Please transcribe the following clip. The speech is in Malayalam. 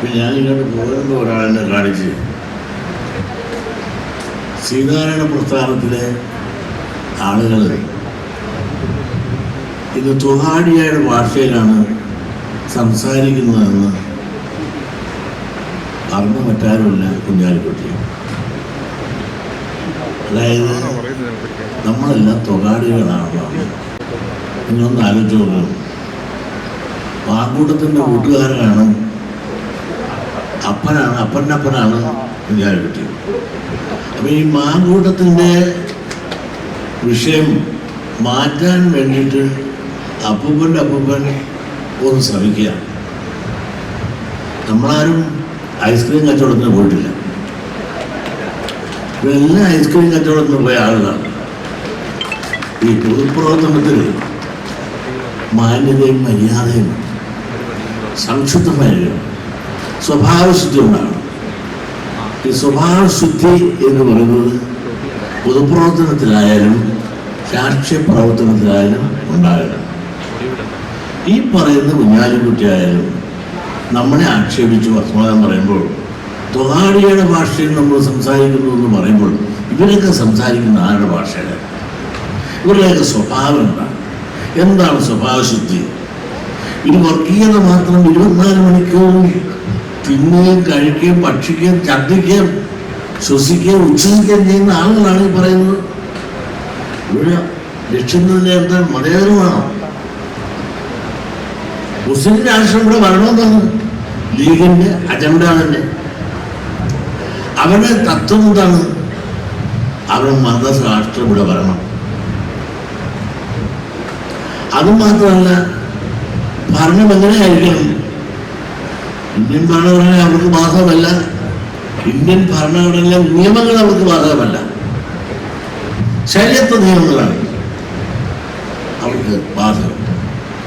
ഇപ്പം ഞാനിങ്ങോട്ട് പോകുന്ന ഒരാളെന്നെ കാണിച്ച് ശ്രീനാരായണ പ്രസ്ഥാനത്തിലെ ആളുകൾ ഇത് തുഹാടിയായുടെ ഭാഷയിലാണ് സംസാരിക്കുന്നതെന്ന് അറിഞ്ഞു പറ്റാറുമില്ല കുഞ്ഞാലിക്കുട്ടി. അതായത് നമ്മളെല്ലാം തൊഗാടികളാണെന്നാണ് നിങ്ങളൊന്ന് ആലോചിച്ചു നോക്കണം പാങ്കൂട്ടത്തിന്റെ കൂട്ടുകാരനാണ് അപ്പനാണ് അപ്പനപ്പനാണ് അപ്പനാണ് കുഞ്ഞാലിക്കുട്ടി അപ്പം ഈ മാങ്കൂട്ടത്തിന്റെ വിഷയം മാറ്റാൻ വേണ്ടിയിട്ട് അപ്പൂപ്പന്റെ അപ്പൂപ്പൻ ഒന്ന് ശ്രമിക്കുക. നമ്മളാരും ഐസ്ക്രീം കച്ചവടത്തിന് പോയിട്ടില്ല. എല്ലാ ഐസ്ക്രീം കച്ചവടത്തിന് പോയ ആളുകളാണ്. ഈ പൊതുപ്രവർത്തനത്തിൽ മാന്യതയും മര്യാദയും സംക്ഷിപ്തമായ സ്വഭാവശുദ്ധി ഉണ്ടാകണം. ഈ സ്വഭാവശുദ്ധി എന്ന് പറയുന്നത് പൊതുപ്രവർത്തനത്തിലായാലും രാഷ്ട്രീയ പ്രവർത്തനത്തിലായാലും ഉണ്ടാകണം. ഈ പറയുന്ന കുഞ്ഞാലിക്കുട്ടിയായാലും നമ്മളെ ആക്ഷേപിച്ച് വർത്തമാനം പറയുമ്പോൾ തൊങ്ങാടിയുടെ ഭാഷയിൽ നമ്മൾ സംസാരിക്കുന്നു എന്ന് പറയുമ്പോൾ ഇവരൊക്കെ സംസാരിക്കുന്ന ആരുടെ ഭാഷയുടെ ഇവരുടെയൊക്കെ സ്വഭാവം എന്താണ്? എന്താണ് സ്വഭാവശുദ്ധി? ഇത് വർഗീയത മാത്രം ഇരുപത്തിനാല് മണിക്കൂറും തിന്നുകയും കഴിക്കുകയും ഭക്ഷിക്കുകയും ഛർദ്ദിക്കുകയും ശ്വസിക്കുകയും ഉച്ഛസിക്കുകയും ചെയ്യുന്ന ആളുകളാണ് ഈ പറയുന്നത്. ഇവിടെ ലക്ഷ്യത്തിന്റെ നേരത്തെ മതേതരമാണോ മുസ്ലിം രാഷ്ട്രം ഇവിടെ വരണമെന്നാണ്. ലീഗിന്റെ അജണ്ട തന്നെ. അവരുടെ തത്വം എന്താണ്? അവരുടെ മതരാഷ്ട്രം ഇവിടെ വരണം. അതുമാത്രമല്ല ഭരണം എങ്ങനെയായിരിക്കണം? ഇന്ത്യൻ ഭരണഘടന അവർക്ക് ബാധകമല്ല. ഇന്ത്യൻ ഭരണഘടനയിലെ നിയമങ്ങൾ അവർക്ക് ബാധകമല്ല. ശരീരത്വ നിയമങ്ങളാണ് അവർക്ക് ബാധകം.